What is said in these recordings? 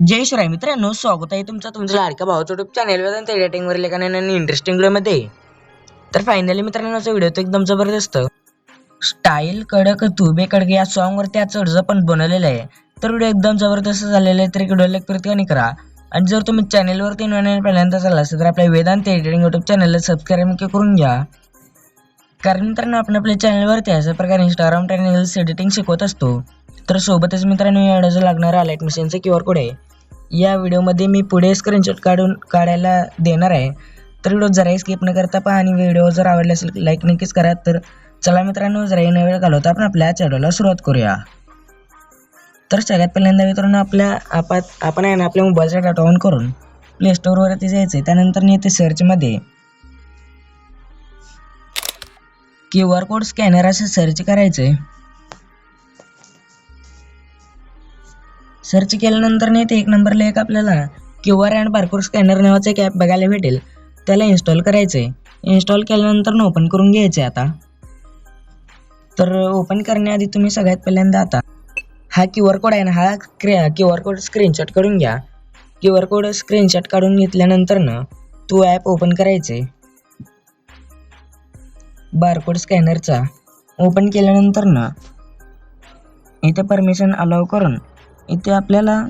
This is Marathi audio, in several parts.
जय शिवराय मित्रांनो स्वागत आहे तुमचं तुमच्या लाडक्या भावाचं युट्यूब चॅनलवर आणि एडिटिंगवर एका नवीन इंटरेस्टिंग व्हिडिओमध्ये तर फायनली मित्रांनो व्हिडिओ तो एकदम जबरदस्त स्टाईल कडक तुबे कडक या सॉन्गवरती त्याच अर्ज पण बनवलेलं आहे. तर व्हिडिओ एकदम जबरदस्त झालेला आहे तर व्हिडिओला एक प्रत्येकाने करा. आणि जर तुम्ही चॅनलवरती नवीन पहिल्यांदा झाला असेल तर आपल्या वेदांत एडिटिंग युट्यूब चॅनलला सबस्क्राईब नक्की करून घ्या. कारण मित्रांनो आपण आपल्या चॅनलवरती अशा प्रकारे इंस्टाग्राम चॅनल्स एडिटिंग शिकवत असतो. तर सोबतच मित्रांनो या व्हिडिओचा लागणारा लाइट मशीनचा क्यू आर कोड आहे. या व्हिडिओमध्ये मी पुढे स्क्रीनशॉट काढून काढायला देणार आहे. तर व्हिडिओ जराही स्किप न करता पहा आणि व्हिडिओ जर आवडला असेल लाईक नक्कीच करा. तर चला मित्रांनो जराही न वेळ घालवता आपण आपल्या चॅनलला सुरुवात करूया. तर सगळ्यात पहिल्यांदा मित्रांनो आपल्या आपात आपण आहे ना आपल्या मोबाईलचा डाटा ऑन करून प्ले स्टोअरवरती जायचं आहे त्यानंतर येते सर्चमध्ये क्यू आर कोड स्कॅनर असं सर्च करायचं आहे सर्च केल्यानंतर नाही ते एक नंबरला एक आपल्याला Q R and barcode scanner नावाचं एक ॲप बघायला भेटेल. त्याला इन्स्टॉल करायचं आहे इन्स्टॉल केल्यानंतर ओपन करून घ्यायचं आहे आता. तर ओपन करण्याआधी तुम्ही सगळ्यात पहिल्यांदा आता हा क्यू आर कोड आहे ना हा क्यू आर कोड स्क्रीनशॉट काढून घ्या. क्यू आर कोड स्क्रीनशॉट काढून घेतल्यानंतर ना तो ॲप ओपन करायचे बारकोड स्कॅनरचा ओपन केल्यानंतर ना इथे परमिशन अलाव करून इथे आपल्याला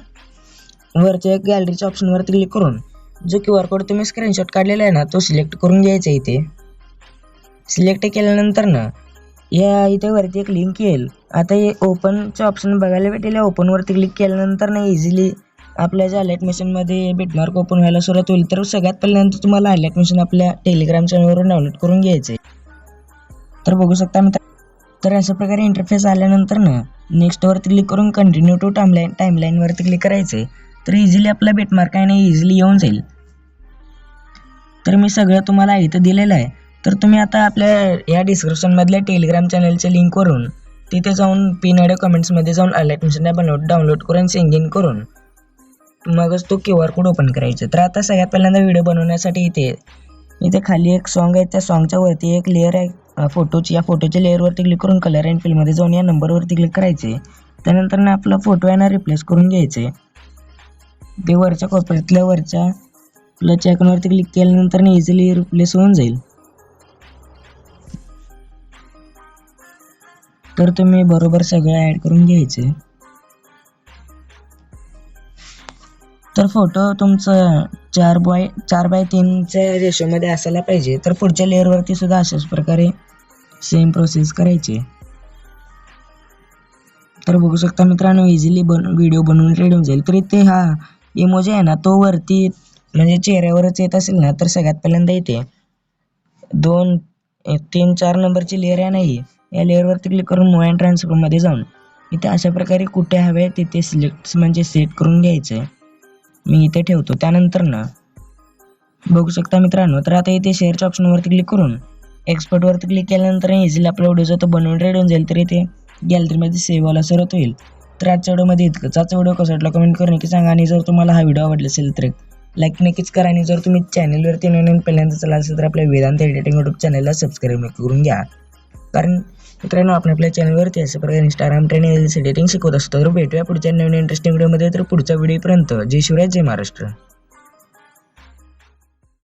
वरच्या एक गॅलरीच्या ऑप्शनवरती क्लिक करून जो क्यू आर कोड तुम्ही स्क्रीनशॉट काढलेला आहे ना तो सिलेक्ट करून घ्यायचा आहे इथे. सिलेक्ट केल्यानंतर ना या इथे वरती एक लिंक येईल. आता हे ओपनचं ऑप्शन बघायला भेटेल. या ओपनवरती क्लिक केल्यानंतर ना इझिली आपल्या ज्या अलर्ट मिशनमध्ये बिटमार्क ओपन व्हायला सुरुवात होईल तर सगळ्यात पहिल्यांदा तुम्हाला अलर्ट मिशन आपल्या टेलिग्राम चॅनलवरून डाउनलोड करून घ्यायचं आहे तर बघू शकता मित्र तर अशा प्रकारे इंटरफेस आल्यानंतर ना नेक्स्टवरती क्लिक करून कंटिन्यू टू टाईमलाईन टाईमलाईनवरती क्लिक करायचं आहे तर इझिली आपला बेटमार्क आहे ना इझिली येऊन जाईल. तर मी सगळं तुम्हाला इथं दिलेलं आहे. तर तुम्ही आता आपल्या या डिस्क्रिप्शनमधल्या टेलिग्राम चॅनलच्या लिंकवरून तिथे जाऊन पिन कमेंट्समध्ये जाऊन अलर्ट मिशन बनवून डाउनलोड करून सिंगिंग करून. मगच तो क्यू आर कोड ओपन करायचा. तर आता सगळ्यात पहिल्यांदा व्हिडिओ बनवण्यासाठी इथे इथे खाली एक सॉन्ग आहे. त्या सॉन्गच्या वरती एक लेअर आहे. फोटोची या फोटोच्या लेअरवरती क्लिक करून कलर अँड फिल्ममध्ये जाऊन या नंबरवरती क्लिक करायचे. त्यानंतर ना आपला फोटो आहे ना रिप्लेस करून घ्यायचे. ते वरच्या कोपऱ्यातल्या वरच्या प्लच आयकॉनवरती क्लिक केल्यानंतर इझिली रिप्लेस होऊन जाईल. तर तुम्ही बरोबर सगळं ॲड करून घ्यायचे. तर फोटो तुमचं चार बाय चार बाय तीनच्या रेशोमध्ये असायला पाहिजे. तर पुढच्या लेअरवरती सुद्धा अशाच प्रकारे सेम प्रोसेस करायची. तर बघू शकता मित्रांनो इझिली बन व्हिडिओ बनवून रेडी होऊन जाईल. तर इथे हा इमोजी आहे ना तो वरती म्हणजे चेहऱ्यावरच येत असेल ना तर सगळ्यात पहिल्यांदा इथे दोन तीन चार नंबरची लेअर आहे नाही या लेअरवरती क्लिक करून मूव अँड ट्रान्सफरमध्ये जाऊन. इथे अशा प्रकारे कुठे हवे तिथे सिलेक्ट म्हणजे सेट करून घ्यायचं आहे. मी इथे ठेवतो. त्यानंतर ना बघू शकता मित्रांनो तर आता इथे शेअरच्या ऑप्शनवरती क्लिक करून एक्सपर्टवरती क्लिक केल्यानंतर इझिली आपला व्हिडिओ जो तो बनवून रेडी होऊन जाईल. तर इथे गॅलरीमध्ये सेव्ह व्हायला सुरुवात होईल. तर आजच्या व्हिडिओमध्ये इतकंच आजचा व्हिडिओ कसा वाटला कमेंट करून नक्की सांगा. आणि जर तुम्हाला हा व्हिडिओ आवडला असेल तर लाईक नक्कीच करा. आणि जर तुम्ही चॅनलवरती नवीन पहिल्यांदा चला असेल तर आपल्या वेदांत एडिटिंग युट्यूब चॅनलला सबस्क्राईब नक्की करून घ्या. कारण मित्रांनो आपण आपल्या चॅनलवरती अशा प्रकारे इंस्टाग्राम ट्रेनिंग एडिटिंग शिकवत असतो. तर भेटूया पुढच्या नवीन इंटरेस्टिंग व्हिडिओमध्ये तर पुढच्या व्हिडिओपर्यंत जय शिवराय जय महाराष्ट्र.